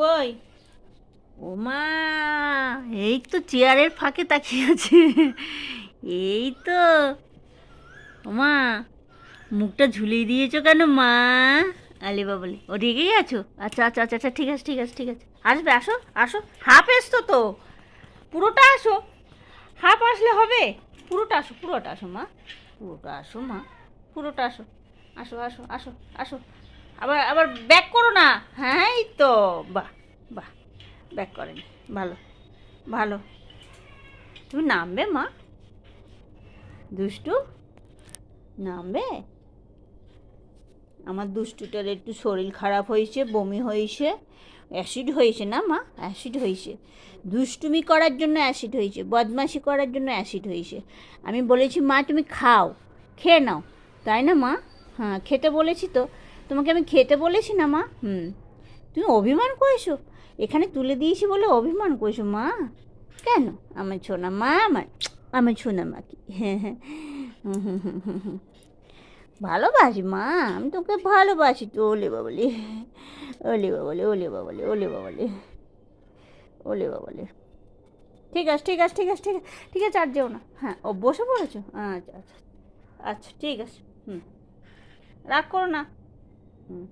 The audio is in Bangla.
কই? ও মা এই তো চেয়ারের ফাঁকে তাকিয়ে আছে। এই তো। ও মা মুখটা ঝুলিয়ে দিয়েছ কেন মা? আলে বাবলি ও রেগেই আছো? আচ্ছা আচ্ছা আচ্ছা আচ্ছা ঠিক আছে ঠিক আছে ঠিক আছে। আসবে, আসো আসো। হাফ এসতো তো। পুরোটা আসো। হাফ আসলে হবে। পুরোটা আসো পুরোটা আসো মা। পুরোটা আসো মা। পুরোটা আসো। আসো আসো আসো আসো। আবার আবার ব্যাক করো না। হ্যাঁ এই তো, বাহ বাহ ব্যাক করেন। ভালো ভালো। তুমি নামবে, মা? দুষ্টু, নামবে? আমার দুষ্টুটার একটু শরীর খারাপ হয়েছে, বমি হয়েছে অ্যাসিড হয়েছে না, মা? অ্যাসিড হয়েছে। দুষ্টুমি করার জন্য অ্যাসিড হয়েছে, বদমাশি করার জন্য অ্যাসিড হয়েছে। আমি বলেছি, মা, তুমি খাও, খেয়ে নাও। তাই না, মা? হ্যাঁ খেতে বলেছি তো। তোমাকে আমি খেতে বলেছি না, মা। হুম। তুমি অভিমান করেছ? এখানে তুলে দিয়েছি বলে অভিমান করেছ, মা। কেন? আমার ছোনা মা, আমার আমার ছোনা মা কি? হ্যাঁ হ্যাঁ। ভালোবাসি, মা। আমি তোকে ভালোবাসি। তো ওলে বাবলে ওলে বাবলে ওলে বাবলে ওলে বাবলে ওলে বাবলে। ঠিক আছে ঠিক আছে ঠিক আছে ঠিক আছে ঠিক আছে, আর যেও না। হ্যাঁ ও বসে পড়েছো? আচ্ছা আচ্ছা আচ্ছা ঠিক আছে। হুম। রাগ করো না। হুম